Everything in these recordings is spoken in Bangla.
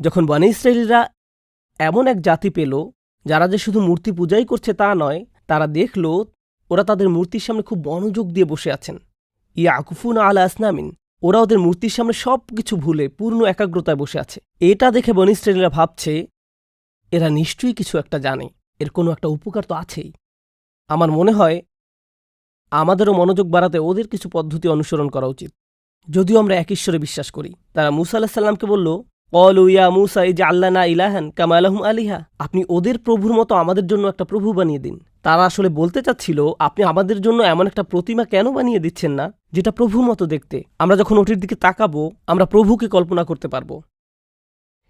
যখন বনে ইসরায়েলিরা এমন এক জাতি পেল, যারা যে শুধু মূর্তি পূজাই করছে তা নয়, তারা দেখল ওরা তাদের মূর্তির সামনে খুব মনোযোগ দিয়ে বসে আছেন। ইয়া আকুফুন আলা আসনামিন, ওরা ওদের মূর্তির সামনে সব কিছু ভুলে, পূর্ণ একাগ্রতায় বসে আছে। এটা দেখে বনি ইসরায়েলিরা ভাবছে, এরা নিশ্চয়ই কিছু একটা জানে, এর কোনো একটা উপকার তো আছেই। আমার মনে হয়, আমাদেরও মনোযোগ বাড়াতে ওদের কিছু পদ্ধতি অনুসরণ করা উচিত। যদিও আমরা এক ঈশ্বরে বিশ্বাস করি। তারা মুসা আল্লাহ সাল্লামকে বলল ইয়া মুসা এই যে আল্লাহ না ইলাহান কামা আলহম আলিহা আপনি ওদের প্রভুর মতো আমাদের জন্য একটা প্রভু বানিয়ে দিন। তারা আসলে বলতে চাচ্ছিল, আপনি আমাদের জন্য এমন একটা প্রতিমা কেন বানিয়ে দিচ্ছেন না, যেটা প্রভুর মতো দেখতে। আমরা যখন ওটির দিকে তাকাবো, আমরা প্রভুকে কল্পনা করতে পারব।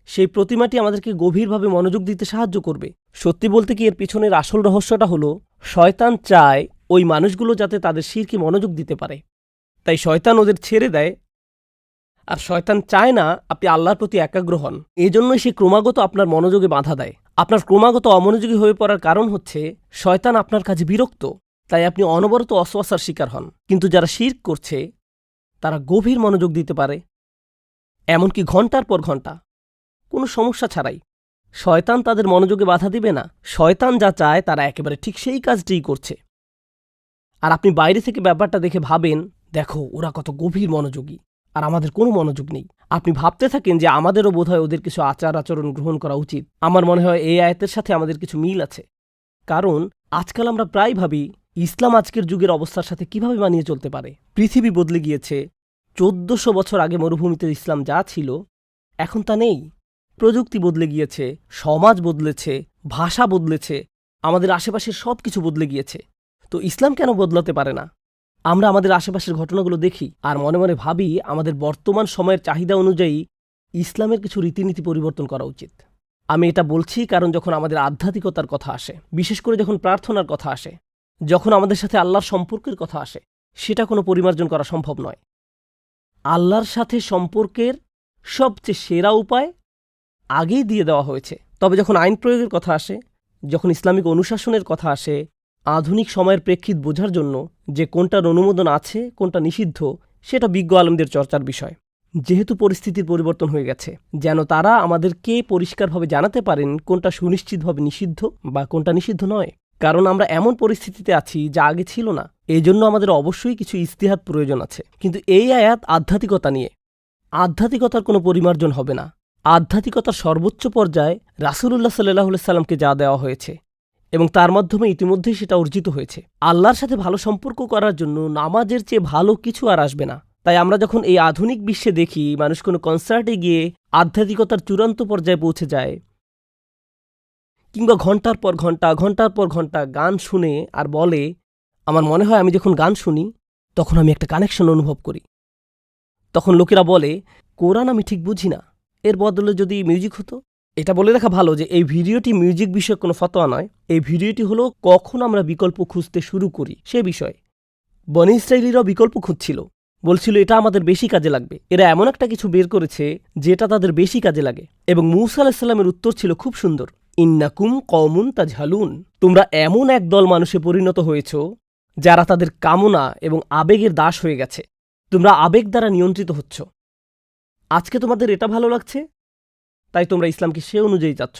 সেই প্রতিমাটি আমাদেরকে গভীরভাবে মনোযোগ দিতে সাহায্য করবে। সত্যি বলতে কি এর পিছনের আসল রহস্যটা হলো, শয়তান চায় ওই মানুষগুলো যাতে তাদের শিরকে মনোযোগ দিতে পারে। তাই শয়তান ওদের ছেড়ে দেয় আর শয়তান চায় না আপনি আল্লাহর প্রতি একাগ্র হন। এই জন্যই সে ক্রমাগত আপনার মনোযোগে বাধা দেয়। আপনার ক্রমাগত অমনোযোগী হয়ে পড়ার কারণ হচ্ছে, শয়তান আপনার কাছে বিরক্ত, তাই আপনি অনবরত অশ্বাসার শিকার হন। কিন্তু যারা শির করছে, তারা গভীর মনোযোগ দিতে পারে। এমনকি ঘণ্টার পর ঘণ্টা কোনো সমস্যা ছাড়াই। শয়তান তাদের মনোযোগে বাধা দিবে না। শয়তান যা চায়, তারা একেবারে ঠিক সেই কাজটিই করছে। আর আপনি বাইরে থেকে ব্যাপারটা দেখে ভাবেন, দেখো, ওরা কত গভীর মনোযোগী। আর আমাদের কোনো মনোযোগ নেই। আপনি ভাবতে থাকেন যে আমাদেরও বোধহয় ওদের কিছু আচার আচরণ গ্রহণ করা উচিত। আমার মনে হয় এই আয়তের সাথে আমাদের কিছু মিল আছে। কারণ আজকাল আমরা প্রায় ভাবি, ইসলাম আজকের যুগের অবস্থার সাথে কীভাবে মানিয়ে চলতে পারে? পৃথিবী বদলে গিয়েছে, চোদ্দশো বছর আগে মরুভূমিতে ইসলাম যা ছিল, এখন তা নেই। প্রযুক্তি বদলে গিয়েছে, সমাজ বদলেছে, ভাষা বদলেছে, আমাদের আশেপাশের সব কিছু বদলে গিয়েছে। তো ইসলাম কেন বদলাতে পারে না? আমরা আমাদের আশেপাশের ঘটনাগুলো দেখি আর মনে মনে ভাবি আমাদের বর্তমান সময়ের চাহিদা অনুযায়ী ইসলামের কিছু রীতিনীতি পরিবর্তন করা উচিত। আমি এটা বলছি কারণ যখন আমাদের আধ্যাত্মিকতার কথা আসে, বিশেষ করে যখন প্রার্থনার কথা আসে, যখন আমাদের সাথে আল্লাহর সম্পর্কের কথা আসে, সেটা কোনো পরিমার্জন করা সম্ভব নয়। আল্লাহর সাথে সম্পর্কের সবচেয়ে সেরা উপায় আগেই দিয়ে দেওয়া হয়েছে। তবে যখন আইন প্রয়োগের কথা আসে, যখন ইসলামিক অনুশাসনের কথা আসে আধুনিক সময়ের প্রেক্ষিত বোঝার জন্য যে কোনটার অনুমোদন আছে, কোনটা নিষিদ্ধ, সেটা বিজ্ঞ আলমদের চর্চার বিষয়। যেহেতু পরিস্থিতির পরিবর্তন হয়ে গেছে, যেন তারা আমাদেরকে পরিষ্কারভাবে জানাতে পারেন কোনটা সুনিশ্চিতভাবে নিষিদ্ধ বা কোনটা নিষিদ্ধ নয়। কারণ আমরা এমন পরিস্থিতিতে আছি যা আগে ছিল না। এই জন্য আমাদের অবশ্যই কিছু ইস্তিহাত প্রয়োজন আছে। কিন্তু এই আয়াত আধ্যাত্মিকতা নিয়ে। আধ্যাত্মিকতার কোনো পরিমার্জন হবে না। আধ্যাত্মিকতার সর্বোচ্চ পর্যায়ে রাসুলুল্লাহ সাল্লাহ সাল্লামকে যা দেওয়া হয়েছে। এবং তার মাধ্যমে ইতিমধ্যেই সেটা অর্জিত হয়েছে। আল্লাহর সাথে ভালো সম্পর্ক করার জন্য নামাজের চেয়ে ভালো কিছু আর আসবে না। তাই আমরা যখন এই আধুনিক বিশ্বে দেখি, মানুষ কোনো কনসার্টে গিয়ে আধ্যাত্মিকতার চূড়ান্ত পর্যায়ে পৌঁছে যায় কিংবা ঘণ্টার পর ঘণ্টা, ঘণ্টার পর ঘণ্টা গান শুনে আর বলে, আমার মনে হয় আমি যখন গান শুনি, তখন আমি একটা কানেকশন অনুভব করি। তখন লোকেরা বলে, কোরআন আমি ঠিক বুঝি না। এর বদলে যদি মিউজিক হতো এটা বলে রাখা ভালো যে এই ভিডিওটি মিউজিক বিষয়ক কোনো ফতোয়া নয়। এই ভিডিওটি হলো কখন আমরা বিকল্প খুঁজতে শুরু করি, সে বিষয়ে। বনি ইসরায়েলিরাও বিকল্প খুঁজছিল। বলছিল, এটা আমাদের বেশি কাজে লাগবে। এরা এমন একটা কিছু বের করেছে যেটা তাদের বেশি কাজে লাগে। এবং মুসা আলাহিসাল্লামের উত্তর ছিল খুব সুন্দর, ইন্নাকুম কমুন তা ঝালুন তোমরা এমন এক দল মানুষে পরিণত হয়েছ যারা তাদের কামনা এবং আবেগের দাস হয়ে গেছে। তোমরা আবেগ দ্বারা নিয়ন্ত্রিত হচ্ছ। আজকে তোমাদের এটা ভালো লাগছে? তাই তোমরা ইসলামকে সে অনুযায়ী চাচ্ছ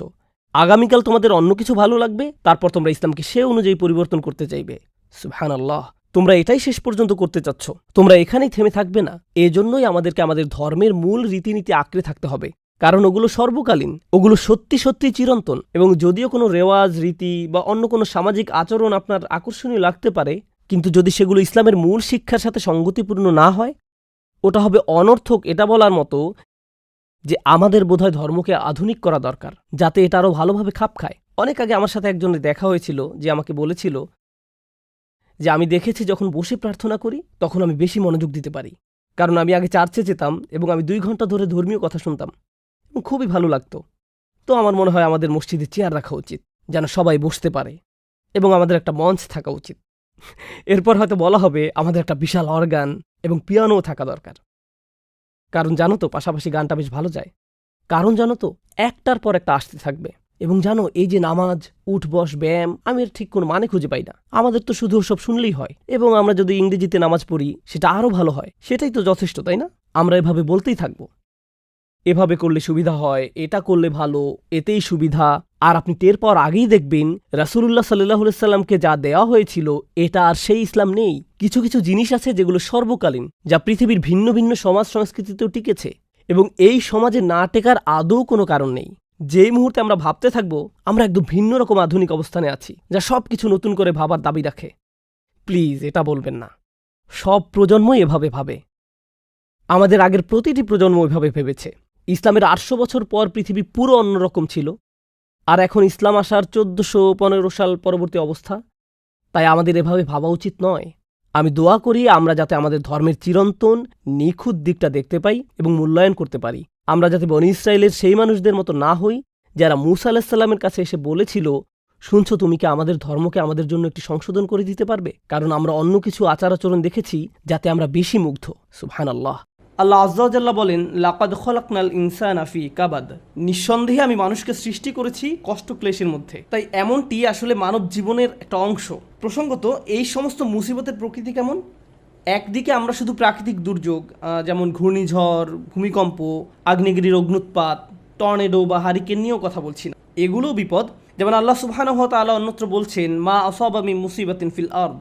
আগামীকাল তোমাদের অন্য কিছু ভালো লাগবে, তারপর তোমরা ইসলামকে সে অনুযায়ী পরিবর্তন করতে চাইবে। সুহান আল্লাহ তোমরা এটাই শেষ পর্যন্ত করতে চাচ্ছ। তোমরা এখানেই থেমে থাকবে না। এজন্যই আমাদেরকে আমাদের ধর্মের মূল রীতিনীতি আঁকড়ে থাকতে হবে। কারণ ওগুলো সর্বকালীন, ওগুলো সত্যি সত্যি চিরন্তন এবং যদিও কোনো রেওয়াজ, রীতি বা অন্য কোনো সামাজিক আচরণ আপনার আকর্ষণীয় লাগতে পারে, কিন্তু যদি সেগুলো ইসলামের মূল শিক্ষার সাথে সঙ্গতিপূর্ণ না হয়, ওটা হবে অনর্থক এটা বলার মতো যে আমাদের বোধহয় ধর্মকে আধুনিক করা দরকার, যাতে এটা আরও ভালোভাবে খাপ খায়। অনেক আগে আমার সাথে একজনের দেখা হয়েছিল, যে আমাকে বলেছিল যে, আমি দেখেছি যখন বসে প্রার্থনা করি, তখন আমি বেশি মনোযোগ দিতে পারি। কারণ আমি আগে চার্চে যেতাম এবং আমি দুই ঘণ্টা ধরে ধর্মীয় কথা শুনতাম। এবং খুবই ভালো লাগতো। তো আমার মনে হয় আমাদের মসজিদে চেয়ার রাখা উচিত, যেন সবাই বসতে পারে এবং আমাদের একটা মঞ্চ থাকা উচিত। এরপর হয়তো বলা হবে, আমাদের একটা বিশাল অর্গান এবং পিয়ানোও থাকা দরকার। কারণ জানো তো, পাশাপাশি গানটা বেশ ভালো যায়। কারণ জানো তো, একটার পর একটা আসতে থাকবে। এবং জানো, এই যে নামাজ, উঠ, বস, ব্যায়াম, আমি এর ঠিক কোনো মানে খুঁজে পাই না। আমাদের তো শুধু সব শুনলেই হয়। এবং আমরা যদি ইংরেজিতে নামাজ পড়ি, সেটা আরও ভালো হয়। সেটাই তো যথেষ্ট, তাই না? আমরা এভাবে বলতেই থাকব। এভাবে করলে সুবিধা হয়, এটা করলে ভালো, এতেই সুবিধা। আর আপনি টের পর আগেই দেখবেন, রাসুলুল্লাহ সাল্লাহ সাল্লামকে যা দেওয়া হয়েছিল, এটা আর সেই ইসলাম নেই। কিছু কিছু জিনিস আছে যেগুলো সর্বকালীন, যা পৃথিবীর ভিন্ন ভিন্ন সমাজ সংস্কৃতিতেও টিকেছে। এবং এই সমাজে না টেকার আদৌ কোনো কারণ নেই। যেই মুহূর্তে আমরা ভাবতে থাকব, আমরা একদম ভিন্ন রকম আধুনিক অবস্থানে আছি, যা সব কিছু নতুন করে ভাবার দাবি রাখে। প্লিজ, এটা বলবেন না। সব প্রজন্মই এভাবে ভাবে। আমাদের আগের প্রতিটি প্রজন্ম এভাবে ভেবেছে। ইসলামের আটশো বছর পর পৃথিবী পুরো অন্যরকম ছিল। আর এখন ইসলাম আসার চোদ্দশো পনেরো সাল পরবর্তী অবস্থা। তাই আমাদের এভাবে ভাবা উচিত নয়। আমি দোয়া করি আমরা যাতে আমাদের ধর্মের চিরন্তন, নিখুঁত দিকটা দেখতে পাই এবং মূল্যায়ন করতে পারি। আমরা যাতে বনি ইসরায়েলের সেই মানুষদের মতো না হই, যারা মুসা আলাহিসাল্লামের কাছে এসে বলেছিল, শুনছো, তুমি কি আমাদের ধর্মকে আমাদের জন্য একটি সংশোধন করে দিতে পারবে? কারণ আমরা অন্য কিছু আচার আচরণ দেখেছি যাতে আমরা বেশি মুগ্ধ। সুবহান আল্লাহ আল্লাহ আজ্লাহ বলেন, লাকাদ খলাকনাল ইনসান আফি কাবাদ। নিঃসন্দেহে আমি মানুষকে সৃষ্টি করেছি কষ্ট ক্লেশের মধ্যে। তাই এমনটি আসলে মানব জীবনের একটা অংশ। প্রসঙ্গত, এই সমস্ত মুসিবতের প্রকৃতি কেমন? একদিকে আমরা শুধু প্রাকৃতিক দুর্যোগ যেমন ঘূর্ণিঝড়, ভূমিকম্প, আগ্নেয়গিরির অগ্নুৎপাত টর্নেডো বা হারিকেন নিয়েও কথা বলছি না। এগুলোও বিপদ। যেমন আল্লাহ সুবহানাহু তাআলা অন্যত্র বলছেন, মা আসাবামি মুসিবাতিন ফিল আরদ।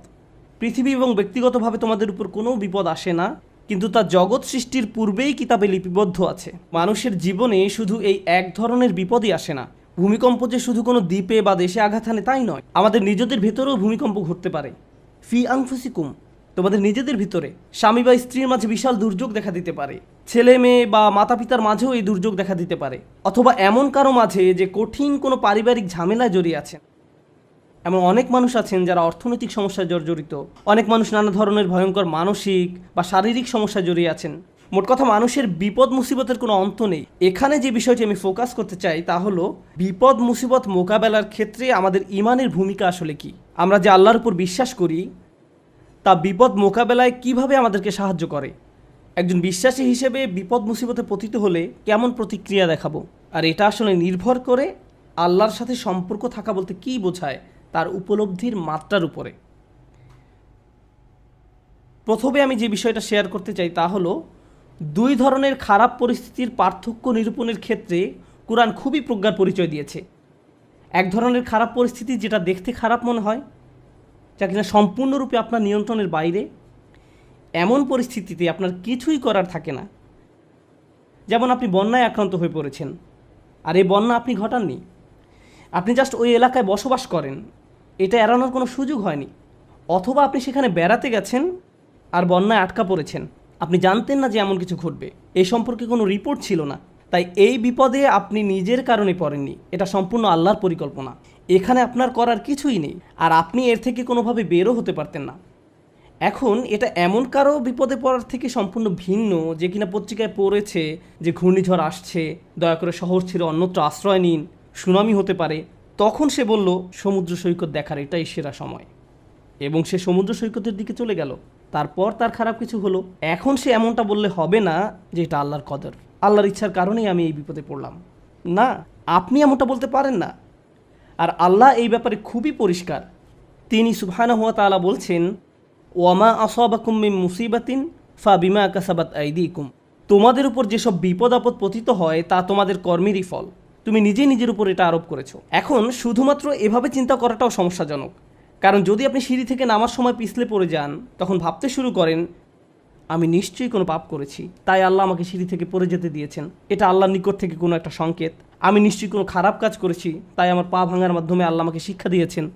পৃথিবী এবং ব্যক্তিগতভাবে তোমাদের উপর কোনো বিপদ আসে না। কিন্তু তা জগৎ সৃষ্টির পূর্বেই কিতাবে লিপিবদ্ধ আছে। মানুষের জীবনে শুধু এই এক ধরনের বিপদই আসে না। ভূমিকম্প যে শুধু কোনো দ্বীপে বা দেশে আঘাত হানে তাই নয়, আমাদের নিজেদের ভেতরেও ভূমিকম্প ঘটতে পারে। ফি আংফুসিকুম তোমাদের নিজেদের ভিতরে। স্বামী বা স্ত্রীর মাঝে বিশাল দুর্যোগ দেখা দিতে পারে। ছেলে, মেয়ে বা মাতা পিতার মাঝেও এই দুর্যোগ দেখা দিতে পারে। অথবা এমন কারও মাঝে যে কঠিন কোনো পারিবারিক ঝামেলায় জড়িয়ে আছেন। এমন অনেক মানুষ আছেন যারা অর্থনৈতিক সমস্যায় জর্জরিত অনেক মানুষ নানা ধরনের ভয়ঙ্কর মানসিক বা শারীরিক সমস্যায় জড়িয়ে আছেন। মোট কথা মানুষের বিপদ মুসিবতের কোনো অন্ত নেই। এখানে যে বিষয়টি আমি ফোকাস করতে চাই তা হলো, বিপদ মুসিবত মোকাবেলার ক্ষেত্রে আমাদের ইমানের ভূমিকা আসলে কি? আমরা যে আল্লাহর উপর বিশ্বাস করি, তা বিপদ মোকাবেলায় কীভাবে আমাদেরকে সাহায্য করে? একজন বিশ্বাসী হিসেবে বিপদ মুসিবতে পতিত হলে কেমন প্রতিক্রিয়া দেখাবো? আর এটা আসলে নির্ভর করে আল্লাহর সাথে সম্পর্ক থাকা বলতে কী বোঝায়? তার উপলব্ধির মাত্রার উপরে। প্রথমে আমি যে বিষয়টা শেয়ার করতে চাই তা হলো, দুই ধরনের খারাপ পরিস্থিতির পার্থক্য নিরূপণের ক্ষেত্রে কোরআন খুবই প্রজ্ঞার পরিচয় দিয়েছে। এক ধরনের খারাপ পরিস্থিতি যেটা দেখতে খারাপ মনে হয়, যা কিনা সম্পূর্ণরূপে আপনার নিয়ন্ত্রণের বাইরে। এমন পরিস্থিতিতে আপনার কিছুই করার থাকে না। যেমন আপনি বন্যায় আক্রান্ত হয়ে পড়েছেন, আর এই বন্যা আপনি ঘটাননি। আপনি জাস্ট ওই এলাকায় বসবাস করেন এটা এড়ানোর কোনো সুযোগ হয়নি। অথবা আপনি সেখানে বেড়াতে গেছেন আর বন্যায় আটকা পড়েছেন। আপনি জানতেন না যে এমন কিছু ঘটবে। এ সম্পর্কে কোনো রিপোর্ট ছিল না। তাই এই বিপদে আপনি নিজের কারণে পড়েননি। এটা সম্পূর্ণ আল্লাহর পরিকল্পনা। এখানে আপনার করার কিছুই নেই। আর আপনি এর থেকে কোনোভাবে বেরও হতে পারতেন না। এখন এটা এমন কারও বিপদে পড়ার থেকে সম্পূর্ণ ভিন্ন যে কিনা পত্রিকায় পড়েছে যে ঘূর্ণিঝড় আসছে। দয়া করে শহর ছেড়ে অন্যত্র আশ্রয় নিন। সুনামি হতে পারে। তখন সে বলল, সমুদ্র সৈকত দেখার এটাই সেরা সময়। এবং সে সমুদ্র সৈকতের দিকে চলে গেল। তারপর তার খারাপ কিছু হলো, এখন সে এমনটা বললে হবে না যে এটা আল্লাহর কদর। আল্লাহর ইচ্ছার কারণেই আমি এই বিপদে পড়লাম। না, আপনি এমনটা বলতে পারেন না। আর আল্লাহ এই ব্যাপারে খুবই পরিষ্কার। তিনি সুবহানা হুয়া তাআলা বলছেন, ওয়ামা আসাবাকুম মিন মুসিবাতিন ফা বিমা কাসাবাত আইদিকুম। তোমাদের উপর যেসব বিপদ আপদ পতিত হয়, তা তোমাদের কর্মেরই ফল। তুমি নিজে নিজের উপর এটা আরোপ করেছ। এখন শুধুমাত্র এভাবে চিন্তা করাটাও সমস্যাজনক। কারণ যদি আপনি সিঁড়ি থেকে নামার সময় পিছলে পড়ে যান, তখন ভাবতে শুরু করেন, আমি নিশ্চয়ই কোনো পাপ করেছি। তাই আল্লাহ আমাকে সিঁড়ি থেকে পড়ে যেতে দিয়েছেন। এটা আল্লাহর নিকট থেকে কোনো একটা সংকেত। আমি নিশ্চয়ই কোনো খারাপ কাজ করেছি, তাই আমার পা ভাঙার মাধ্যমে আল্লাহ আমাকে শিক্ষা দিয়েছেন।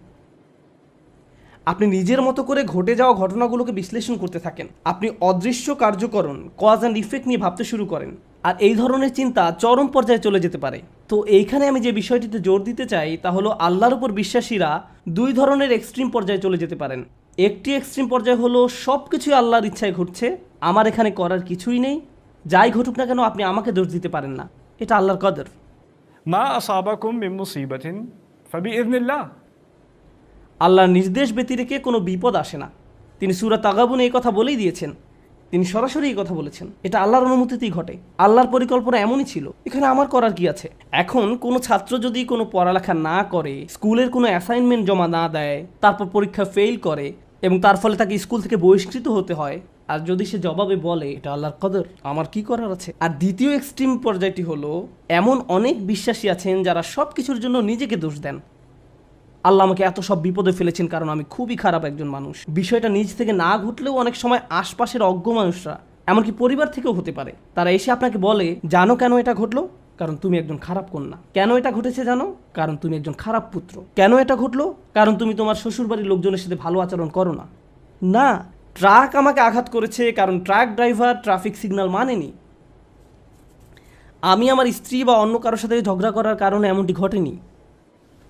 আপনি নিজের মতো করে ঘটে যাওয়া ঘটনাগুলোকে বিশ্লেষণ করতে থাকেন। আপনি অদৃশ্য কার্যকরণ কজ অ্যান্ড ইফেক্ট নিয়ে ভাবতে শুরু করেন। আর এই ধরনের চিন্তা চরম পর্যায়ে চলে যেতে পারে। তো এইখানে আমি যে বিষয়টিতে জোর দিতে চাই তা হলো আল্লাহর উপর বিশ্বাসীরা দুই ধরনের এক্সট্রিম পর্যায়ে চলে যেতে পারেন। একটি এক্সট্রিম পর্যায় হলো সব কিছুই আল্লাহর ইচ্ছায় ঘটছে আমার এখানে করার কিছুই নেই যাই ঘটুক না কেন আপনি আমাকে দোষ দিতে পারেন না। এটা আল্লাহর কদর। মা আল্লাহর নির্দেশ ব্যতিরেকে কোনো বিপদ আসে না। তিনি সুরাত আগাবুন এই কথা বলেই দিয়েছেন। তিনি সরাসরি এই কথা বলেছেন, এটা আল্লাহর অনুমতিতেই ঘটে। আল্লাহর পরিকল্পনা এমনই ছিল, এখানে আমার করার কি আছে? এখন কোনো ছাত্র যদি কোনো পড়ালেখা না করে, স্কুলের কোনো অ্যাসাইনমেন্ট জমা না দেয়, তারপর পরীক্ষা ফেল করে, এবং তার ফলে তাকে স্কুল থেকে বহিষ্কৃত হতে হয়, আর যদি সে জবাবে বলে, এটা আল্লাহর কদর, আমার কি করার আছে? আর দ্বিতীয় এক্সট্রিম পর্যায়টি হলো, এমন অনেক বিশ্বাসী আছেন যারা সব কিছুর জন্য নিজেকে দোষ দেন। আল্লাহ আমাকে এত সব বিপদে ফেলেছেন কারণ আমি খুবই খারাপ একজন মানুষ। বিষয়টা নিজ থেকে না ঘটলেও অনেক সময় আশপাশের অজ্ঞ মানুষরা, এমনকি পরিবার থেকেও হতে পারে। তারা এসে আপনাকে বলে, জানো কেন এটা ঘটলো? কারণ তুমি একজন খারাপ কন্যা। কেন এটা ঘটেছে জানো? কারণ তুমি একজন খারাপ পুত্র। কেন এটা ঘটলো? কারণ তুমি তোমার শ্বশুরবাড়ির লোকজনের সাথে ভালো আচরণ করো না। না, ট্রাক আমাকে আঘাত করেছে, কারণ ট্রাক ড্রাইভার ট্রাফিক সিগন্যাল মানেনি। আমি আমার স্ত্রী বা অন্য কারোর সাথে ঝগড়া করার কারণে এমনটি ঘটেনি।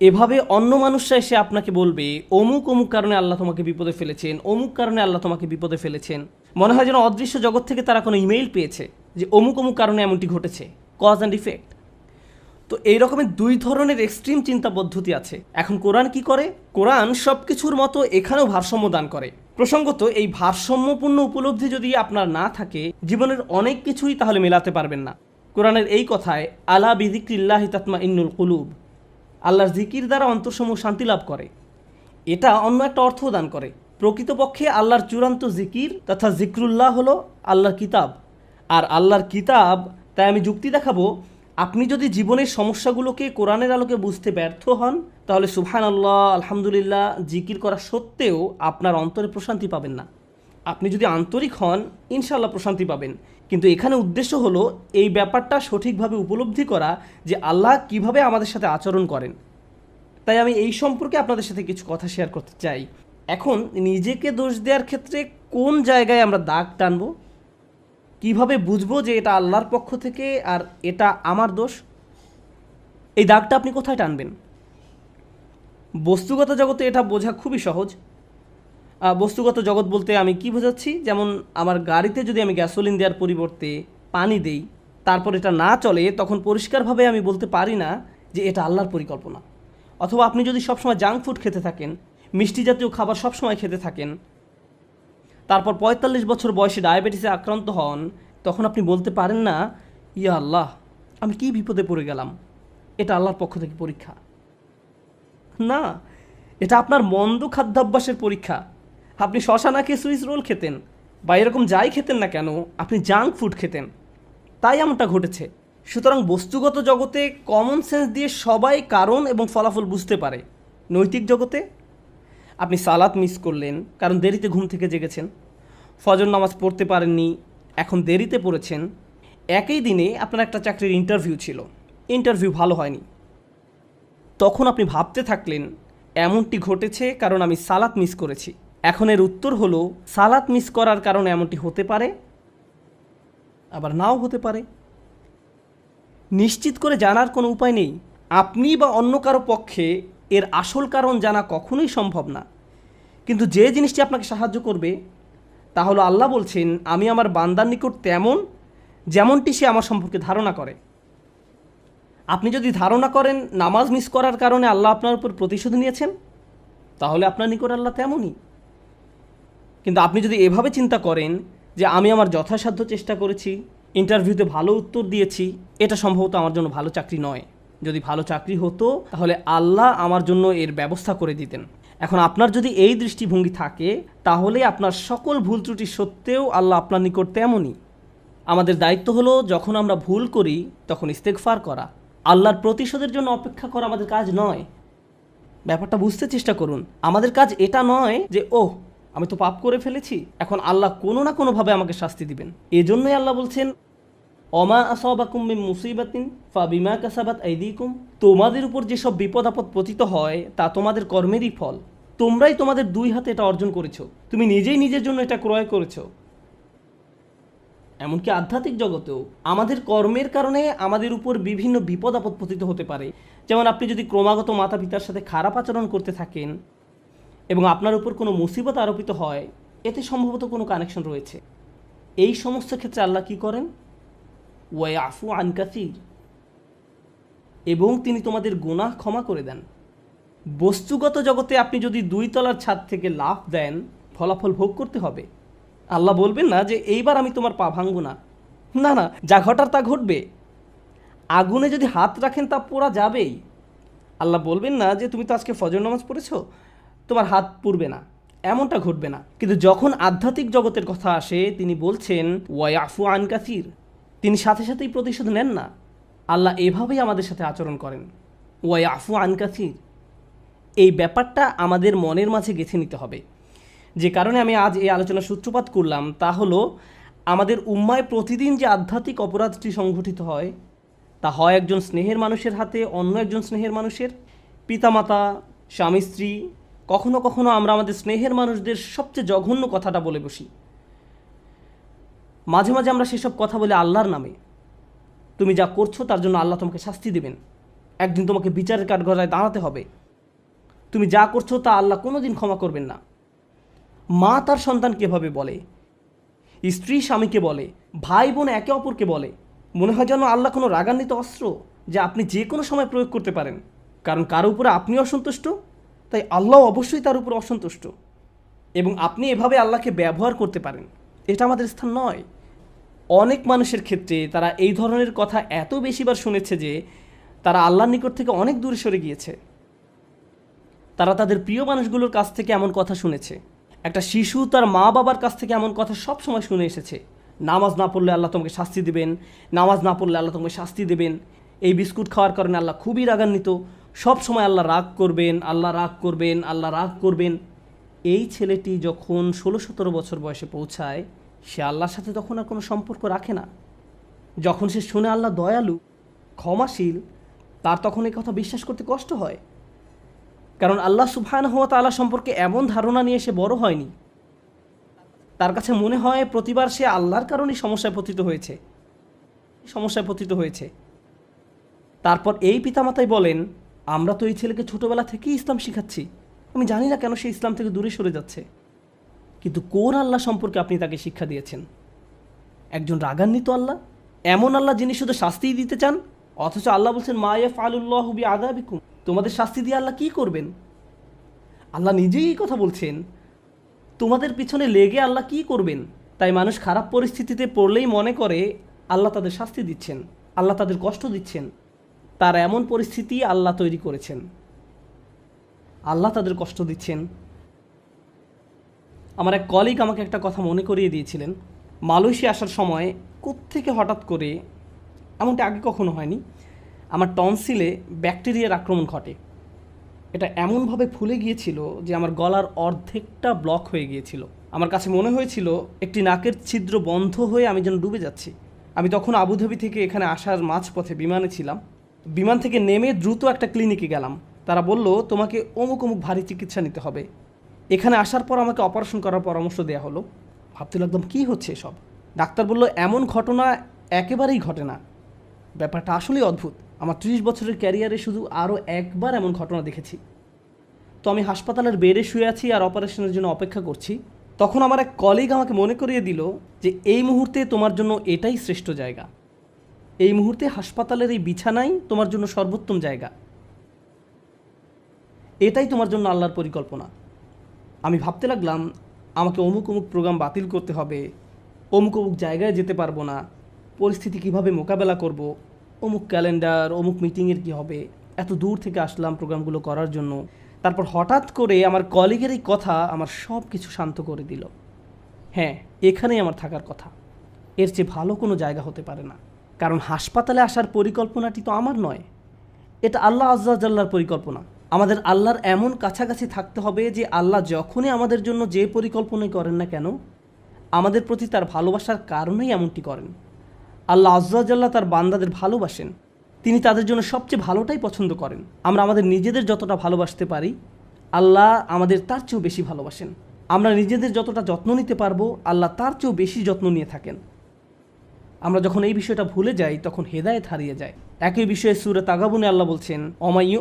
এভাবে অন্য মানুষরা এসে আপনাকে বলবে, অমুক অমুক কারণে আল্লাহ তোমাকে বিপদে ফেলেছেন, অমুক কারণে আল্লাহ তোমাকে বিপদে ফেলেছেন। মনে হয় যেন অদৃশ্য জগৎ থেকে তারা কোনো ইমেইল পেয়েছে যে অমুক অমুক কারণে এমনটি ঘটেছে কজ অ্যান্ড ইফেক্ট তো এই রকমের দুই ধরনের এক্সট্রিম চিন্তা পদ্ধতি আছে। এখন কোরআন কি করে? কোরআন সব কিছুর মতো এখানেও ভারসাম্য দান করে। প্রসঙ্গত, এই ভারসাম্যপূর্ণ উপলব্ধি যদি আপনার না থাকে, জীবনের অনেক কিছুই তাহলে মেলাতে পারবেন না। কোরআনের এই কথায়, আলা বিদিক্রিল্লাহি তাতমা ইন্নুল কুলুব। আল্লাহর জিকির দ্বারা অন্তরসমূহ শান্তি লাভ করে। এটা অন্য একটা অর্থ দান করে। প্রকৃতপক্ষে আল্লাহর চূড়ান্ত জিকির তথা জিক্রুল্লাহ হলো আল্লাহর কিতাব। আর আল্লাহর কিতাব, তাই আমি যুক্তি দেখাবো, আপনি যদি জীবনের সমস্যাগুলোকে কোরআনের আলোকে বুঝতে ব্যর্থ হন, তাহলে সুবহান আল্লাহ আলহামদুলিল্লাহ, জিকির করা সত্ত্বেও আপনার অন্তরে প্রশান্তি পাবেন না। আপনি যদি আন্তরিক হন ইনশাল্লাহ প্রশান্তি পাবেন। কিন্তু এখানে উদ্দেশ্য হলো এই ব্যাপারটা সঠিকভাবে উপলব্ধি করা যে আল্লাহ কীভাবে আমাদের সাথে আচরণ করেন। তাই আমি এই সম্পর্কে আপনাদের সাথে কিছু কথা শেয়ার করতে চাই। এখন নিজেকে দোষ দেওয়ার ক্ষেত্রে কোন জায়গায় আমরা দাগ টানবো? কীভাবে বুঝব যে এটা আল্লাহর পক্ষ থেকে আর এটা আমার দোষ? এই দাগটা আপনি কোথায় টানবেন? বস্তুগত জগতে এটা বোঝা খুবই সহজ। বস্তুগত জগৎ বলতে আমি কি বোঝাচ্ছি? যেমন আমার গাড়িতে যদি আমি গ্যাসোলিন দেওয়ার পরিবর্তে পানি দেই, তারপর এটা না চলে, তখন পরিষ্কারভাবে আমি বলতে পারি না যে এটা আল্লাহর পরিকল্পনা। অথবা আপনি যদি সবসময় জাঙ্ক ফুড খেতে থাকেন, মিষ্টি জাতীয় খাবার সবসময় খেতে থাকেন, তারপর পঁয়তাল্লিশ বছর বয়সে ডায়াবেটিসে আক্রান্ত হন, তখন আপনি বলতে পারেন না, ইয়া আল্লাহ, আমি কি বিপদে পড়ে গেলাম? এটা আল্লাহর পক্ষ থেকে পরীক্ষা। না, এটা আপনার মন্দ খাদ্যাভ্যাসের পরীক্ষা। আপনি শশা না খেয়ে সুইস রোল খেতেন বা এরকম যাই খেতেন না কেন, আপনি জাঙ্ক ফুড খেতেন। তাই এমনটা ঘটেছে। সুতরাং বস্তুগত জগতে কমন সেন্স দিয়ে সবাই কারণ এবং ফলাফল বুঝতে পারে। নৈতিক জগতে? আপনি সালাত মিস করলেন, কারণ দেরিতে ঘুম থেকে জেগেছেন। ফজর নামাজ পড়তে পারেননি, এখন দেরিতে পড়েছেন। একই দিনে আপনার একটা চাকরির ইন্টারভিউ ছিল। ইন্টারভিউ ভালো হয়নি। তখন আপনি ভাবতে থাকলেন, এমনটি ঘটেছে কারণ আমি সালাত মিস করেছি। এখন এর উত্তর হলো, সালাত মিস করার কারণে এমনটি হতে পারে, আবার নাও হতে পারে। নিশ্চিত করে জানার কোনো উপায় নেই। আপনি বা অন্য কারও পক্ষে এর আসল কারণ জানা কখনোই সম্ভব না। কিন্তু যে জিনিসটি আপনাকে সাহায্য করবে, তা হলো আল্লাহ বলছেন, আমি আমার বান্দার নিকট তেমন যেমনটি সে আমার সম্পর্কে ধারণা করে। আপনি যদি ধারণা করেন, নামাজ মিস করার কারণে আল্লাহ আপনার উপর প্রতিশোধ নিয়েছেন, তাহলে আপনার নিকট আল্লাহ তেমনই। কিন্তু আপনি যদি এভাবে চিন্তা করেন যে আমি আমার যথাসাধ্য চেষ্টা করেছি, ইন্টারভিউতে ভালো উত্তর দিয়েছি, এটা সম্ভবত আমার জন্য ভালো চাকরি নয়। যদি ভালো চাকরি হতো, তাহলে আল্লাহ আমার জন্য এর ব্যবস্থা করে দিতেন। এখন আপনার যদি এই দৃষ্টিভঙ্গি থাকে, তাহলে আপনার সকল ভুল ত্রুটি সত্ত্বেও আল্লাহ আপনার নিকট তেমনই। আমাদের দায়িত্ব হলো যখন আমরা ভুল করি, তখন ইস্তেকফার করা। আল্লাহর প্রতিশোধের জন্য অপেক্ষা করা আমাদের কাজ নয়। ব্যাপারটা বুঝতে চেষ্টা করুন। আমাদের কাজ এটা নয় যে, ওহ আমি তো পাপ করে ফেলেছি। এখন আল্লাহ কোনো না কোনোভাবে আমাকে শাস্তি দিবেন। এজন্যই আল্লাহ বলছেন, অমা আসাবাকুম মুসিবাতিন ফা বিমা কাসাবাত আইদিকুম। তোমাদের উপর যেসব বিপদ আপদ পতিত হয়, তা তোমাদের কর্মেরই ফল। তোমরাই তোমাদের দুই হাতে এটা অর্জন করেছ। তুমি নিজেই নিজের জন্য এটা ক্রয় করেছ। এমনকি আধ্যাত্মিক জগতেও আমাদের কর্মের কারণে আমাদের উপর বিভিন্ন বিপদ আপদ পতিত হতে পারে। যেমন আপনি যদি ক্রমাগত মাতা পিতার সাথে খারাপ আচরণ করতে থাকেন এবং আপনার উপর কোনো মুসিবত আরোপিত হয়, এতে সম্ভবত কোনো কানেকশন রয়েছে। এই সমস্ত ক্ষেত্রে আল্লাহ কি করেন? ওয়াই আফু আনকাসির এবং তিনি তোমাদের গুনাহ ক্ষমা করে দেন। বস্তুগত জগতে আপনি যদি দুই তলার ছাদ থেকে লাফ দেন, ফলাফল ভোগ করতে হবে। আল্লাহ বলবেন না যে, এইবার আমি তোমার পা ভাঙব না। না না, যা ঘটার তা ঘটবে। আগুনে যদি হাত রাখেন তা পোড়া যাবেই। আল্লাহ বলবেন না যে, তুমি তো আজকে ফজর নামাজ পড়েছো? তোমার হাত পুড়বে না। এমনটা ঘটবে না। কিন্তু যখন আধ্যাত্মিক জগতের কথা আসে, তিনি বলছেন ওয়াইফু আন কাসির। তিনি সাথে সাথেই প্রতিশোধ নেন না। আল্লাহ এভাবেই আমাদের সাথে আচরণ করেন। ওয়াই ওয়াইফু আন কাসির। এই ব্যাপারটা আমাদের মনের মাঝে গেঁথে নিতে হবে। যে কারণে আমি আজ এই আলোচনার সূত্রপাত করলাম, তা হলো, আমাদের উম্মায় প্রতিদিন যে আধ্যাত্মিক অপরাধটি সংঘটিত হয়, তা হয় একজন স্নেহের মানুষের হাতে, অন্য একজন স্নেহের মানুষের। পিতামাতা স্বামী স্ত্রী কখনো কখনো আমরা আমাদের স্নেহের মানুষদের সবচেয়ে জঘন্য কথাটা বলে বসি। মাঝে মাঝে আমরা সেসব কথা বলে আল্লাহর নামে। তুমি যা করছ তার জন্য আল্লাহ তোমাকে শাস্তি দেবেন। একদিন তোমাকে বিচারের কাঠগড়ায় দাঁড়াতে হবে। তুমি যা করছ তা আল্লাহ কোনোদিন ক্ষমা করবেন না। মা তার সন্তানকে এভাবে বলে? স্ত্রী স্বামীকে বলে? ভাই বোন একে অপরকে বলে? মনে হয় যেন আল্লাহ কোনো রাগান্বিত অস্ত্র যা আপনি যে কোনো সময় প্রয়োগ করতে পারেন। কারণ কারও উপরে আপনি অসন্তুষ্ট তাই আল্লাহ অবশ্যই তার উপর অসন্তুষ্ট। এবং আপনি এভাবে আল্লাহকে ব্যবহার করতে পারেন। এটা আমাদের স্থান নয়। অনেক মানুষের ক্ষেত্রে তারা এই ধরনের কথা এত বেশিবার শুনেছে যে তারা আল্লাহর নিকট থেকে অনেক দূরে সরে গিয়েছে। তারা তাদের প্রিয় মানুষগুলোর কাছ থেকে এমন কথা শুনেছে। একটা শিশু তার মা বাবার কাছ থেকে এমন কথা সব সময় শুনে এসেছে। নামাজ না পড়লে আল্লাহ তোমাকে শাস্তি দেবেন। নামাজ না পড়লে আল্লাহ তোমাকে শাস্তি দেবেন। এই বিস্কুট খাওয়ার কারণে আল্লাহ খুবই রাগান্বিত। সব সময় আল্লাহ রাগ করবেন, আল্লাহ রাগ করবেন, আল্লাহ রাগ করবেন। এই ছেলেটি যখন ষোলো সতেরো বছর বয়সে পৌঁছায়, সে আল্লাহর সাথে তখন আর কোনো সম্পর্ক রাখে না। যখন সে শুনে আল্লাহ দয়ালু, ক্ষমাশীল, তার তখন এই কথা বিশ্বাস করতে কষ্ট হয়। কারণ আল্লাহ সুবহান হওয়া তালা সম্পর্কে এমন ধারণা নিয়ে সে বড় হয়নি। তার কাছে মনে হয় প্রতিবার সে আল্লাহর কারণেই সমস্যায় পতিত হয়েছে। সমস্যায় পতিত হয়েছে। তারপর এই পিতামাতাই বলেন আমরা তো এই ছেলেকে ছোটবেলা থেকেই ইসলাম শিখাচ্ছি। আমি জানি না কেন সে ইসলাম থেকে দূরে সরে যাচ্ছে। কিন্তু কোন আল্লাহ সম্পর্কে আপনি তাকে শিক্ষা দিয়েছেন? একজন রাগান্বিত আল্লাহ? এমন আল্লাহ যিনি শুধু শাস্তিই দিতে চান? অথচ আল্লাহ বলছেন মায়েফ আলুল্লাহ বি আদাবিকুম তোমাদের শাস্তি দিয়ে আল্লাহ কি করবেন? আল্লাহ নিজেই এই কথা বলছেন, তোমাদের পিছনে লেগে আল্লাহ কি করবেন? তাই মানুষ খারাপ পরিস্থিতিতে পড়লেই মনে করে, আল্লাহ তাদের শাস্তি দিচ্ছেন, আল্লাহ তাদের কষ্ট দিচ্ছেন। তার এমন পরিস্থিতি আল্লাহ তৈরি করেছেন। আল্লাহ তাদের কষ্ট দিচ্ছেন। আমার এক কলিগ আমাকে একটা কথা মনে করিয়ে দিয়েছিলেন। মালয়েশিয়া আসার সময় কোত্থেকে হঠাৎ করে এমনটা আগে কখনো হয়নি। আমার টনসিলে ব্যাকটেরিয়ার আক্রমণ ঘটে। এটা এমনভাবে ফুলে গিয়েছিল যে আমার গলার অর্ধেকটা ব্লক হয়ে গিয়েছিল। আমার কাছে মনে হয়েছিল একটি নাকের ছিদ্র বন্ধ হয়ে আমি যেন ডুবে যাচ্ছি। আমি তখন আবুধাবি থেকে এখানে আসার মাঝপথে বিমানে ছিলাম। বিমান থেকে নেমে দ্রুত একটা ক্লিনিকে গেলাম। তারা বলল, তোমাকে অমুক অমুক ভারী চিকিৎসা নিতে হবে। এখানে আসার পর আমাকে অপারেশন করার পরামর্শ দেওয়া হলো। ভাবতে লাগলাম, কী হচ্ছে এসব? ডাক্তার বলল, এমন ঘটনা একেবারেই ঘটে না। ব্যাপারটা আসলেই অদ্ভুত। আমার ত্রিশ বছরের ক্যারিয়ারে শুধু আরও একবার এমন ঘটনা দেখেছি। তো আমি হাসপাতালের বেডে শুয়ে আছি আর অপারেশনের জন্য অপেক্ষা করছি। তখন আমার এক কলিগ আমাকে মনে করিয়ে দিল যে, এই মুহূর্তে তোমার জন্য এটাই শ্রেষ্ঠ জায়গা। এই মুহূর্তে হাসপাতালের এই বিছানাই তোমার জন্য সর্বোত্তম জায়গা। এটাই তোমার জন্য আল্লাহর পরিকল্পনা। আমি ভাবতে লাগলাম, আমাকে অমুক অমুক প্রোগ্রাম বাতিল করতে হবে, অমুক অমুক জায়গায় যেতে পারব না, পরিস্থিতি কীভাবে মোকাবেলা করব, অমুক ক্যালেন্ডার অমুক মিটিংয়ের কি হবে, এত দূর থেকে আসলাম প্রোগ্রামগুলো করার জন্য। তারপর হঠাৎ করে আমার কলিগের এই কথা আমার সব কিছু শান্ত করে দিল। হ্যাঁ এখানেই আমার থাকার কথা। এর চেয়ে ভালো কোনো জায়গা হতে পারে না। কারণ হাসপাতালে আসার পরিকল্পনাটি তো আমার নয়। এটা আল্লাহ আজ্জাল্লাহর পরিকল্পনা। আমাদের আল্লাহর এমন কাছাকাছি থাকতে হবে যে আল্লাহ যখনই আমাদের জন্য যে পরিকল্পনাই করেন না কেন, আমাদের প্রতি তার ভালোবাসার কারণেই এমনটি করেন। আল্লাহ আজ্জাল্লাহ তার বান্দাদের ভালোবাসেন। তিনি তাদের জন্য সবচেয়ে ভালোটাই পছন্দ করেন। আমরা আমাদের নিজেদের যতটা ভালোবাসতে পারি, আল্লাহ আমাদের তার চেয়েও বেশি ভালোবাসেন। আমরা নিজেদের যতটা যত্ন নিতে পারব, আল্লাহ তার চেয়েও বেশি যত্ন নিয়ে থাকেন। আমরা যখন এই বিষয়টা ভুলে যাই, তখন হেদায়েত হারিয়ে যায়। একই বিষয়ে সুরে তাগাবুনে আল্লাহ বলছেন অমাইয়ু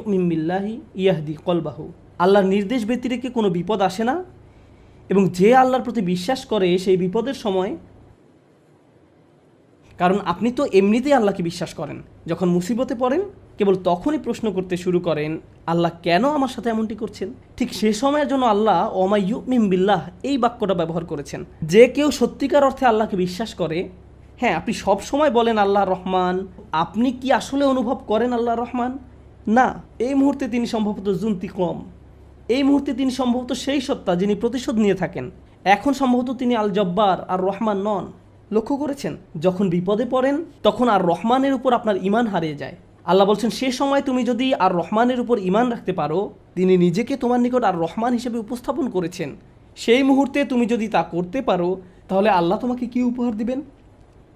ইয়াহদি কলবাহু। আল্লাহর নির্দেশ ব্যতিরেকে কোনো বিপদ আসে না। এবং যে আল্লাহর প্রতি বিশ্বাস করে, সেই বিপদের সময় কারণ আপনি তো এমনিতেই আল্লাহকে বিশ্বাস করেন। যখন মুসিবতে পড়েন, কেবল তখনই প্রশ্ন করতে শুরু করেন, আল্লাহ কেন আমার সাথে এমনটি করছেন? ঠিক সে সময়ের জন্য আল্লাহ ওমাইয়ু মিম্বিল্লাহ এই বাক্যটা ব্যবহার করেছেন। যে কেউ সত্যিকার অর্থে আল্লাহকে বিশ্বাস করে হ্যাঁ আপনি সব সময় বলেন আল্লাহ রহমান, আপনি কি আসলে অনুভব করেন আল্লাহ রহমান? না, এই মুহূর্তে তিনি সম্ভবত জুন্তি কম। এই মুহূর্তে তিনি সম্ভবত সেই সত্তা যিনি প্রতিশোধ নিয়ে থাকেন। এখন সম্ভবত তিনি আল জব্বার আর রহমান নন। লক্ষ্য করেছেন, যখন বিপদে পড়েন, তখন আর রহমানের উপর আপনার ইমান হারিয়ে যায়। আল্লাহ বলছেন, সে সময় তুমি যদি আর রহমানের উপর ইমান রাখতে পারো, তিনি নিজেকে তোমার নিকট আর রহমান হিসেবে উপস্থাপন করেছেন। সেই মুহূর্তে তুমি যদি তা করতে পারো, তাহলে আল্লাহ তোমাকে কি উপহার দিবেন?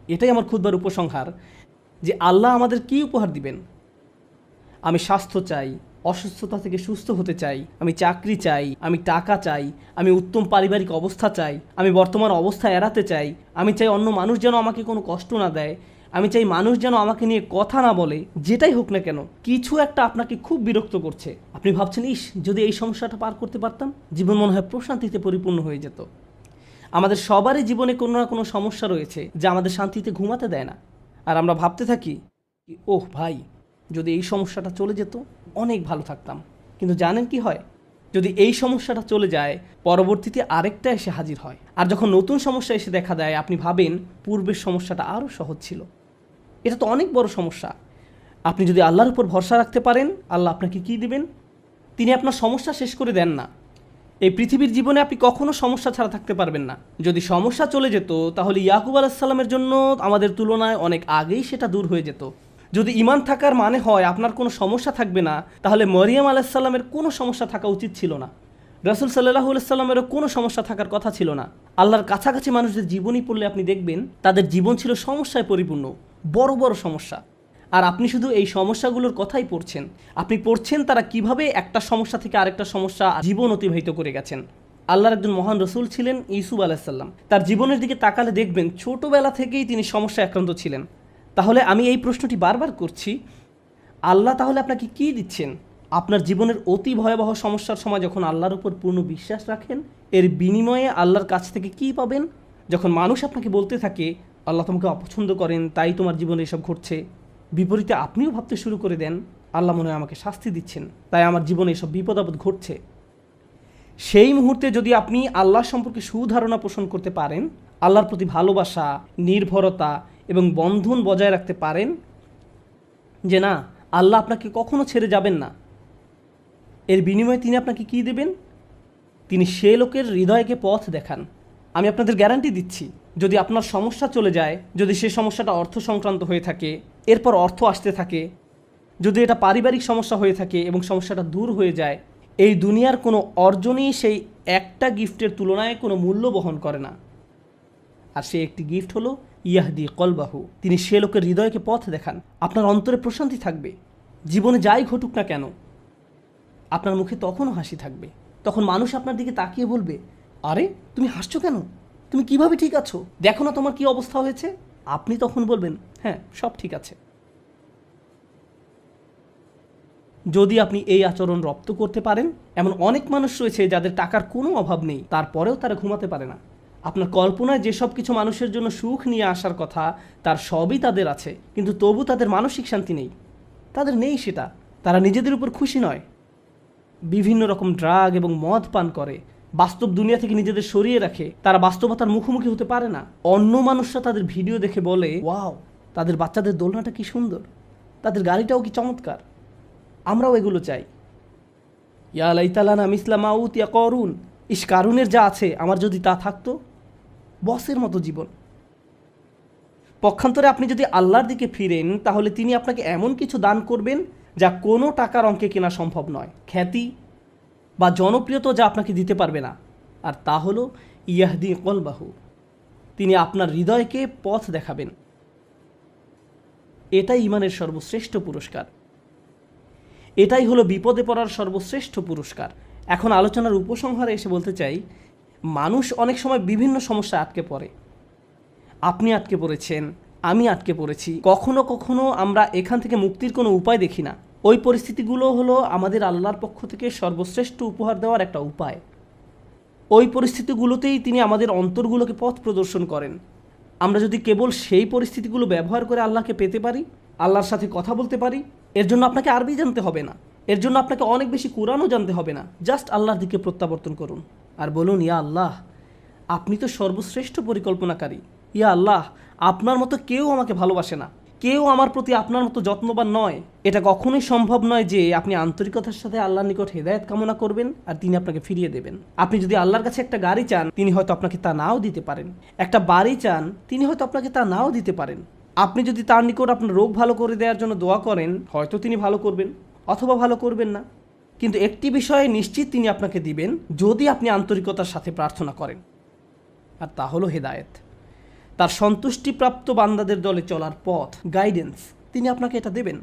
এটাই আমার ক্ষুদ্র উপসংহার, যে আল্লাহ আমাদের কি উপহার দিবেন? আমি স্বাস্থ্য চাই, অসুস্থতা থেকে সুস্থ হতে চাই, আমি চাকরি চাই, আমি টাকা চাই, আমি উত্তম পারিবারিক অবস্থা চাই, আমি বর্তমান অবস্থা এড়াতে চাই, আমি চাই অন্য মানুষ যেন আমাকে কোনো কষ্ট না দেয়, আমি চাই মানুষ যেন আমাকে নিয়ে কথা না বলে, যেটাই হোক না কেন, কিছু একটা আপনাকে খুব বিরক্ত করছে। আপনি ভাবছেন, ইস, যদি এই সমস্যাটা পার করতে পারতাম, জীবন মনে হয় প্রশান্তিতে পরিপূর্ণ হয়ে যেত। আমাদের সবারই জীবনে কোনো না কোনো সমস্যা রয়েছে যা আমাদের শান্তিতে ঘুমাতে দেয় না। আর আমরা ভাবতে থাকি ওহ ভাই, যদি এই সমস্যাটা চলে যেত, অনেক ভালো থাকতাম। কিন্তু জানেন কি হয়? যদি এই সমস্যাটা চলে যায়, পরবর্তীতে আরেকটা এসে হাজির হয়। আর যখন নতুন সমস্যা এসে দেখা দেয়, আপনি ভাবেন পূর্বের সমস্যাটা আরও সহজ ছিল। এটা তো অনেক বড় সমস্যা। আপনি যদি আল্লাহর উপর ভরসা রাখতে পারেন, আল্লাহ আপনাকে কি দিবেন? তিনি আপনার সমস্যা শেষ করে দেন না। এই পৃথিবীর জীবনে আপনি কখনো সমস্যা ছাড়া থাকতে পারবেন না। যদি সমস্যা চলে যেত, তাহলে ইয়াকুব আলাহিসাল্লামের জন্য আমাদের তুলনায় অনেক আগেই সেটা দূর হয়ে যেত। যদি ইমান থাকার মানে হয় আপনার কোনো সমস্যা থাকবে না, তাহলে মরিয়াম আলাহিসাল্লামের কোনো সমস্যা থাকা উচিত ছিল না। রসুল সাল্লাহ সাল্লামেরও কোনো সমস্যা থাকার কথা ছিল না। আল্লাহর কাছাকাছি মানুষদের জীবনই পড়লে আপনি দেখবেন, তাদের জীবন ছিল সমস্যায় পরিপূর্ণ, বড় বড় সমস্যা। আর আপনি শুধু এই সমস্যাগুলোর কথাই পড়ছেন। আপনি পড়ছেন তারা কীভাবে একটা সমস্যা থেকে আরেকটা সমস্যা জীবন অতিবাহিত করে গেছেন। আল্লাহর একজন মহান রসুল ছিলেন ইসুফ আলাহিসাল্লাম তার জীবনের দিকে তাকালে দেখবেন ছোটোবেলা থেকেই তিনি সমস্যায় আক্রান্ত ছিলেন। তাহলে আমি এই প্রশ্নটি বারবার করছি, আল্লাহ তাহলে আপনাকে কি দিচ্ছেন? আপনার জীবনের অতি ভয়াবহ সমস্যার সময় যখন আল্লাহর উপর পূর্ণ বিশ্বাস রাখেন, এর বিনিময়ে আল্লাহর কাছ থেকে কি পাবেন? যখন মানুষ আপনাকে বলতে থাকে, আল্লাহ তোমাকে অপছন্দ করেন, তাই তোমার জীবনে এসব ঘটছে। বিপরীতে আপনিও ভাবতে শুরু করে দেন, আল্লাহ মনে আমাকে শাস্তি দিচ্ছেন। তাই আমার জীবনে এসব বিপদ আপদ ঘটছে। সেই মুহূর্তে যদি আপনি আল্লাহ সম্পর্কে সুধারণা পোষণ করতে পারেন, আল্লাহর প্রতি ভালোবাসা, নির্ভরতা এবং বন্ধন বজায় রাখতে পারেন, যে না, আল্লাহ আপনাকে কখনো ছেড়ে যাবেন না। এর বিনিময়ে তিনি আপনাকে কি দেবেন? তিনি সে লোকের হৃদয়কে পথ দেখান। আমি আপনাদের গ্যারান্টি দিচ্ছি, যদি আপনার সমস্যা চলে যায়, যদি সে সমস্যাটা অর্থ সংক্রান্ত হয়ে থাকে এরপর অর্থ আসতে থাকে। যদি এটা পারিবারিক সমস্যা হয়ে থাকে এবং সমস্যাটা দূর হয়ে যায়, এই দুনিয়ার কোনো অর্জনই সেই একটা গিফটের তুলনায় কোনো মূল্য বহন করে না। আর সে একটি গিফট হলো, ইয়াহদি কলবাহু। তিনি সে লোকের হৃদয়কে পথ দেখান। আপনার অন্তরে প্রশান্তি থাকবে। জীবনে যাই ঘটুক না কেন, আপনার মুখে তখনও হাসি থাকবে। তখন মানুষ আপনার দিকে তাকিয়ে বলবে, আরে, তুমি হাসছো কেন? তুমি কীভাবে ঠিক আছো? দেখো না তোমার কি অবস্থা হয়েছে? আপনি তখন বলবেন হ্যাঁ সব ঠিক আছে। যদি আপনি এই আচরণ রপ্ত করতে পারেন, এমন অনেক মানুষ রয়েছে যাদের টাকার কোনো অভাব নেই, তারপরেও তারা ঘুমাতে পারে না। আপনার কল্পনায় যেসব কিছু মানুষের জন্য সুখ নিয়ে আসার কথা, তার সবই তাদের আছে, কিন্তু তবু তাদের মানসিক শান্তি নেই। তাদের নেই সেটা। তারা নিজেদের উপর খুশি নয়। বিভিন্ন রকম ড্রাগ এবং মদ পান করে। বাস্তব দুনিয়া থেকে নিজেদের সরিয়ে রাখে, তারা বাস্তবতার মুখোমুখি হতে পারে না। অন্য মানুষরা তাদের ভিডিও দেখে বলে, ওয়াও, তাদের বাচ্চাদের দোলনাটা কি সুন্দর, তাদের গাড়িটাও কি চমৎকার, আমরাও এগুলো চাই। ইয়া লাইতালানা মিসলা মাউত ইয়া করুন ইস কারুনের যা আছে, আমার যদি তা থাকতো, বসের মতো জীবন। পক্ষান্তরে আপনি যদি আল্লাহর দিকে ফিরেন, তাহলে তিনি আপনাকে এমন কিছু দান করবেন যা কোনো টাকার অঙ্কে কেনা সম্ভব নয়। খ্যাতি বা জনপ্রিয়তা যা আপনাকে দিতে পারবে না। আর তা হলো, ইয়াহদি কলবাহু। তিনি আপনার হৃদয়কে পথ দেখাবেন। এটাই ইমানের সর্বশ্রেষ্ঠ পুরস্কার। এটাই হলো বিপদে পড়ার সর্বশ্রেষ্ঠ পুরস্কার। এখন আলোচনার উপসংহারে এসে বলতে চাই, মানুষ অনেক সময় বিভিন্ন সমস্যা আটকে পড়ে। আপনি আটকে পড়েছেন, আমি আটকে পড়েছি। কখনো কখনো আমরা এখান থেকে মুক্তির কোনো উপায় দেখি না। ওই পরিস্থিতিগুলো হলো আমাদের আল্লাহর পক্ষ থেকে সর্বশ্রেষ্ঠ উপহার দেওয়ার একটা উপায়। ওই পরিস্থিতিগুলোতেই তিনি আমাদের অন্তরগুলোকে পথ প্রদর্শন করেন। আমরা যদি কেবল সেই পরিস্থিতিগুলো ব্যবহার করে আল্লাহকে পেতে পারি, আল্লাহর সাথে কথা বলতে পারি, এর জন্য আপনাকে আরবি জানতে হবে না। এর জন্য আপনাকে অনেক বেশি কোরআনও জানতে হবে না। জাস্ট আল্লাহর দিকে প্রত্যাবর্তন করুন। আর বলুন, ইয়া আল্লাহ, আপনি তো সর্বশ্রেষ্ঠ পরিকল্পনাকারী। ইয়া আল্লাহ, আপনার মতো কেউ আমাকে ভালোবাসে না। কেউ আমার প্রতি আপনার মতো যত্নবান নয়। এটা কখনোই সম্ভব নয় যে আপনি আন্তরিকতার সাথে আল্লাহর নিকট হেদায়ত কামনা করবেন আর তিনি আপনাকে ফিরিয়ে দেবেন। আপনি যদি আল্লাহর কাছে একটা গাড়ি চান, তিনি হয়তো আপনাকে তা নাও দিতে পারেন। একটা বাড়ি চান, তিনি হয়তো আপনাকে তা নাও দিতে পারেন। আপনি যদি তার নিকট আপনার রোগ ভালো করে দেওয়ার জন্য দোয়া করেন, হয়তো তিনি ভালো করবেন অথবা ভালো করবেন না। কিন্তু একটি বিষয়ে নিশ্চিত তিনি আপনাকে দিবেন, যদি আপনি আন্তরিকতার সাথে প্রার্থনা করেন। আর তা হলো হেদায়েত। তার সন্তুষ্টিপ্রাপ্ত বান্দাদের দলে চলার পথ গাইডেন্স তিনি আপনাকে এটা দেবেন।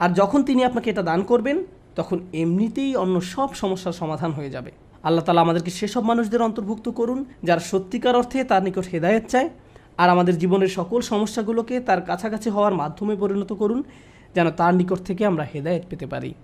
আর যখন তিনি আপনাকে এটা দান করবেন, তখন এমনিতেই অন্য সব সমস্যার সমাধান হয়ে যাবে। আল্লাহ তালা আমাদেরকে সেসব মানুষদের অন্তর্ভুক্ত করুন, যারা সত্যিকার অর্থে তার নিকট হেদায়েত চায়, আর আমাদের জীবনের সকল সমস্যাগুলোকে তার কাছাকাছি হওয়ার মাধ্যমে পরিণত করুন, যেন তার নিকট থেকে আমরা হেদায়েত পেতে পারি।